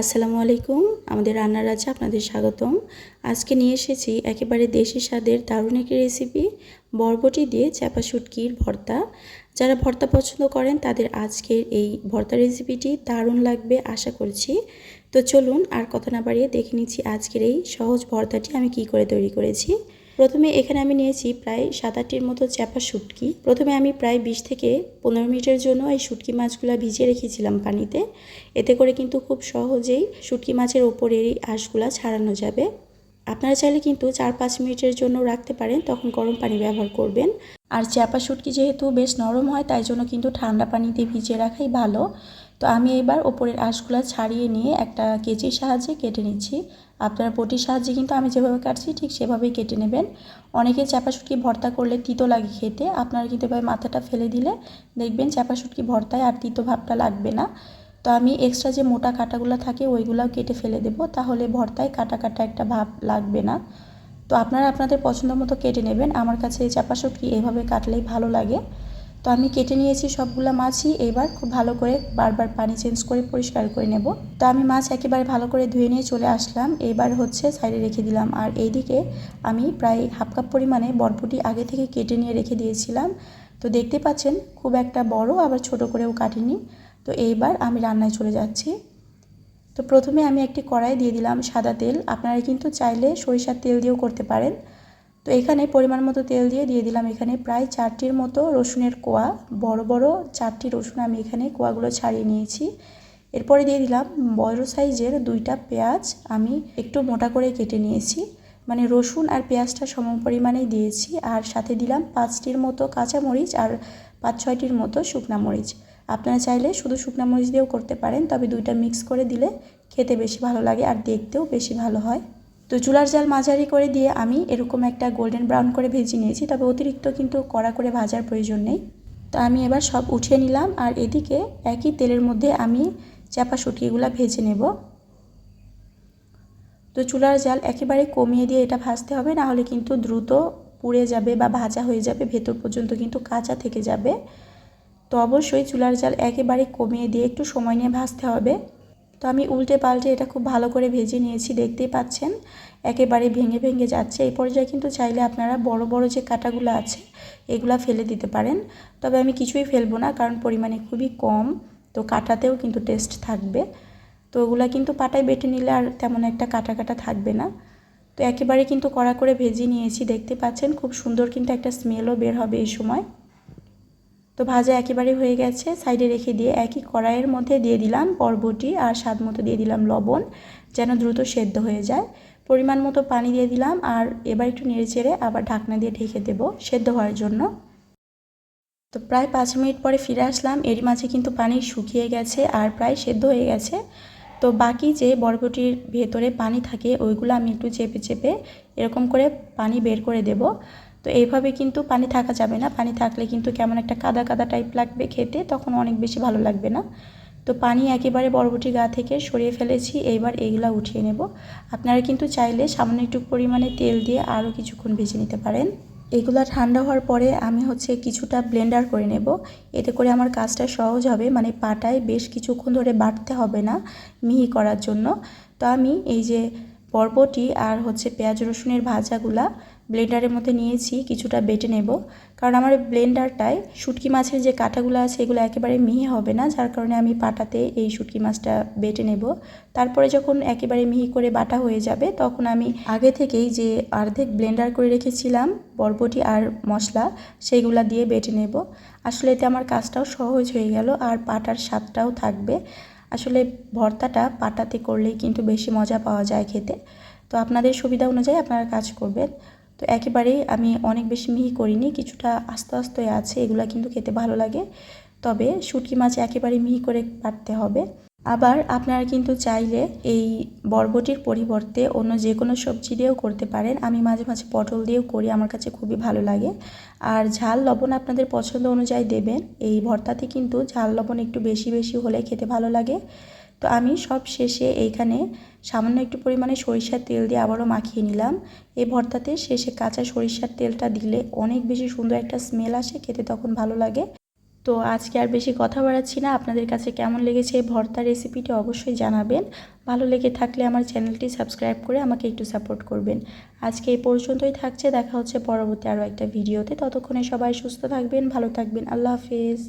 আসসালামু আলাইকুম, আমাদের রান্নার রাজা আপনাদের স্বাগতম। আজকে নিয়ে এসেছি একেবারে দেশি স্বাদের দারুণ একটি রেসিপি বরবটি দিয়ে চাপা শুটকির ভর্তা। যারা ভর্তা পছন্দ করেন, তাদের আজকের এই ভর্তা রেসিপিটি দারুণ লাগবে আশা করছি। তো চলুন আর কথা না বাড়িয়ে দেখে নিচ্ছি আজকের এই সহজ ভর্তাটি আমি কি করে তৈরি করেছি। প্রথমে এখানে আমি নিয়েছি প্রায় সাত আটটির মতো চাপা শুটকি। প্রথমে আমি প্রায় বিশ থেকে পনেরো মিনিটের জন্য এই শুটকি মাছগুলো ভিজিয়ে রেখেছিলাম পানিতে। এতে করে কিন্তু খুব সহজেই শুটকি মাছের ওপরের এই আঁশগুলো ছাড়ানো যাবে। আপনারা চাইলে কিন্তু চার পাঁচ মিনিটের জন্য রাখতে পারেন, তখন গরম পানি ব্যবহার করবেন। আর চাপা শুটকি যেহেতু বেশ নরম হয়, তাই জন্য কিন্তু ঠান্ডা পানিতে ভিজিয়ে রাখাই ভালো। তো আমি এবার ওপরের আঁশগুলো ছাড়িয়ে নিয়ে একটা কেচির সাহায্যে কেটে নিচ্ছি। আপনারা বটির সাহায্যে কিন্তু আমি যেভাবে কাটছি ঠিক সেভাবেই কেটে নেবেন। অনেকে চাপা শুটকি ভর্তা করলে তিতো লাগে খেতে, আপনারা কিন্তু এভাবে মাথাটা ফেলে দিলে দেখবেন চাপা শুটকি ভর্তায় আর তিতো ভাবটা লাগবে না। তো আমি এক্সট্রা যে মোটা কাটাগুলো থাকে ওইগুলোও কেটে ফেলে দেব, তাহলে ভর্তায় কাটা কাটা একটা ভাব লাগবে না। তো আপনারা আপনাদের পছন্দ মতো কেটে নেবেন। আমার কাছে এই চাপা শুটকি এভাবে কাটলেই ভালো লাগে। তো আমি কেটে নিয়েছি সবগুলো মাছই, এবার খুব ভালো করে বারবার পানি চেঞ্জ করে পরিষ্কার করে নেব। তো আমি মাছ একেবারে ভালো করে ধুয়ে নিয়ে চলে আসলাম, এবার হচ্ছে সাইডে রেখে দিলাম। আর এইদিকে আমি প্রায় হাফ কাপ পরিমাণে বরবটি আগে থেকে কেটে নিয়ে রেখে দিয়েছিলাম। তো দেখতে পাচ্ছেন খুব একটা বড় আবার ছোট করেও কাটিনি। তো এইবার আমি রান্নায় চলে যাচ্ছি। তো প্রথমে আমি একটি কড়াই দিয়ে দিলাম সাদা তেল। আপনারা কিন্তু চাইলে সরিষার তেল দিয়েও করতে পারেন। তো এখানে পরিমাণ মতো তেল দিয়ে দিয়ে দিলাম। এখানে প্রায় চারটির মতো রসুনের কোয়া, বড় বড় চারটি রসুন আমি এখানে কোয়াগুলো ছাড়িয়ে নিয়েছি। এরপরে দিয়ে দিলাম বড় সাইজের দুইটা পেঁয়াজ আমি একটু মোটা করে কেটে নিয়েছি। মানে রসুন আর পেঁয়াজটা সম পরিমাণেই দিয়েছি আর সাথে দিলাম পাঁচটির মতো কাঁচা মরিচ আর পাঁচ ছয়টির মতো শুকনা মরিচ। আপনারা চাইলে শুধু শুকনা মরিচ দিয়েও করতে পারেন, তবে দুইটা মিক্স করে দিলে খেতে বেশি ভালো লাগে আর দেখতেও বেশি ভালো হয়। তো চুলার জাল মাঝারি করে দিয়ে আমি এরকম একটা গোল্ডেন ব্রাউন করে ভেজে নিয়েছি। তবে অতিরিক্ত কিন্তু কড়া করে ভাজার প্রয়োজন নেই। তো আমি এবার সব উঠিয়ে নিলাম আর এদিকে একই তেলের মধ্যে আমি চাপা শুটকিগুলো ভেজে নেব। তো চুলার জাল একেবারে কমিয়ে দিয়ে এটা ভাজতে হবে, না হলে কিন্তু দ্রুত পুড়ে যাবে বা ভাজা হয়ে যাবে, ভেতর পর্যন্ত কিন্তু কাঁচা থেকে যাবে। তো অবশ্যই চুলার জাল একেবারে কমিয়ে দিয়ে একটু সময় নিয়ে ভাজতে হবে। তো আমি উল্টে পাল্টে এটা খুব ভালো করে ভেজে নিয়েছি, দেখতেই পাচ্ছেন। একেবারে ভেঙে ভেঙে যাচ্ছে। এই পর্যায়ে কিন্তু চাইলে আপনারা বড় বড় যে কাটাগুলো আছে, এগুলা ফেলে দিতে পারেন। তবে আমি কিছুই ফেলব না, কারণ পরিমাণে খুবই কম। তো কাটাতেও কিন্তু টেস্ট থাকবে। তো ওগুলা কিন্তু পাটায় বেটে নিলে আর তেমন একটা কাটা কাটা থাকবে না। তো একেবারে কিন্তু কড়া করে ভেজে নিয়েছি, দেখতে পাচ্ছেন? খুব সুন্দর কিন্তু একটা স্মেলও বের হবে এই সময়। তো ভাজা একেবারে হয়ে গেছে। সাইডে রেখে দিয়ে একই কড়াইয়ের মধ্যে দিয়ে দিলাম বরবটি আর স্বাদ মতো দিয়ে দিলাম লবণ, যেন দ্রুত সেদ্ধ হয়ে যায়। পরিমাণ মতো পানি দিয়ে দিলাম আর এবার একটু নেড়ে চেড়ে আবার ঢাকনা দিয়ে ঢেকে দেব সেদ্ধ হওয়ার জন্য। তো প্রায় পাঁচ মিনিট পরে ফিরে আসলাম। এরই মাঝে কিন্তু পানি শুকিয়ে গেছে আর প্রায় সেদ্ধ হয়ে গেছে। তো বাকি যে বরবটির ভেতরে পানি থাকে, ওইগুলো আমি একটু চেপে চেপে এরকম করে পানি বের করে দেব। তো এইভাবে কিন্তু পানি থাকা যাবে না। পানি থাকলে কিন্তু কেমন একটা কাদা কাদা টাইপ লাগবে খেতে, তখন অনেক বেশি ভালো লাগবে না। তো পানি একেবারে বরবটি গা থেকে সরিয়ে ফেলেছি, এইবার এইগুলা উঠিয়ে নেব। আপনারা কিন্তু চাইলে সামান্য একটু পরিমাণে তেল দিয়ে আরও কিছুক্ষণ ভেজে নিতে পারেন। এগুলা ঠান্ডা হওয়ার পরে আমি হচ্ছে কিছুটা ব্লেন্ডার করে নেব। এতে করে আমার কাজটা সহজ হবে মানে পাটায় বেশ কিছুক্ষণ ধরে বাটতে হবে না মিহি করার জন্য। তো আমি এই যে বরবটি আর হচ্ছে পেঁয়াজ রসুনের ভাজাগুলা ব্লেন্ডারের মধ্যে নিয়েছি, কিছুটা বেটে নেব। কারণ আমার ব্লেন্ডারটায় শুটকি মাছের যে কাঁটাগুলো আছে, এগুলো একেবারে মিহি হবে না, যার কারণে আমি পাটাতে এই শুটকি মাছটা বেটে নেব। তারপরে যখন একেবারে মিহি করে বাটা হয়ে যাবে, তখন আমি আগে থেকেই যে অর্ধেক ব্লেন্ডার করে রেখেছিলাম, বরবটি আর মশলা, সেইগুলা দিয়ে বেটে নেব। আসলে এতে আমার কাজটাও সহজ হয়ে গেল, আর পাটার স্বাদটাও থাকবে। আসলে ভর্তাটা পাটাতে করলেই কিন্তু বেশি মজা পাওয়া যায় খেতে। তো আপনাদের সুবিধা অনুযায়ী আপনারা কাজ করবেন। তো একেবারেই আমি অনেক বেশি মিহি করিনি, কিছুটা আস্তে আস্তে আছে, এগুলো কিন্তু খেতে ভালো লাগে। তবে শুটকি মাছ একেবারে মিহি করে কাটতে হবে। আবার আপনারা কিন্তু চাইলে এই বরবটির পরিবর্তে অন্য যে কোনো সবজি দিয়েও করতে পারেন। আমি মাঝে মাঝে পটল দিয়েও করি, আমার কাছে খুবই ভালো লাগে। আর ঝাল লবণ আপনাদের পছন্দ অনুযায়ী দেবেন। এই ভর্তাতে কিন্তু ঝাল লবণ একটু বেশি বেশি হলে খেতে ভালো লাগে। তো আমি সব শেষে এইখানে সামান্য একটু পরিমাণে সরিষার তেল দিয়ে আবারও মাখিয়ে নিলাম। এই ভর্তাতে শেষে কাঁচা সরিষার তেলটা দিলে অনেক বেশি সুন্দর একটা স্মেল আসে, খেতে তখন ভালো লাগে। তো আজকে আর বেশি কথা বাড়াচ্ছি না, আপনাদের কাছে কেমন লেগেছে এই ভর্তা রেসিপিটি অবশ্যই জানাবেন। ভালো লেগে থাকলে আমার চ্যানেলটি সাবস্ক্রাইব করে আমাকে একটু সাপোর্ট করবেন। আজকে এই পর্যন্তই থাকছে, দেখা হচ্ছে পরবর্তী আরও একটা ভিডিওতে ততক্ষণে সবাই সুস্থ থাকবেন, ভালো থাকবেন, আল্লাহ হাফেজ।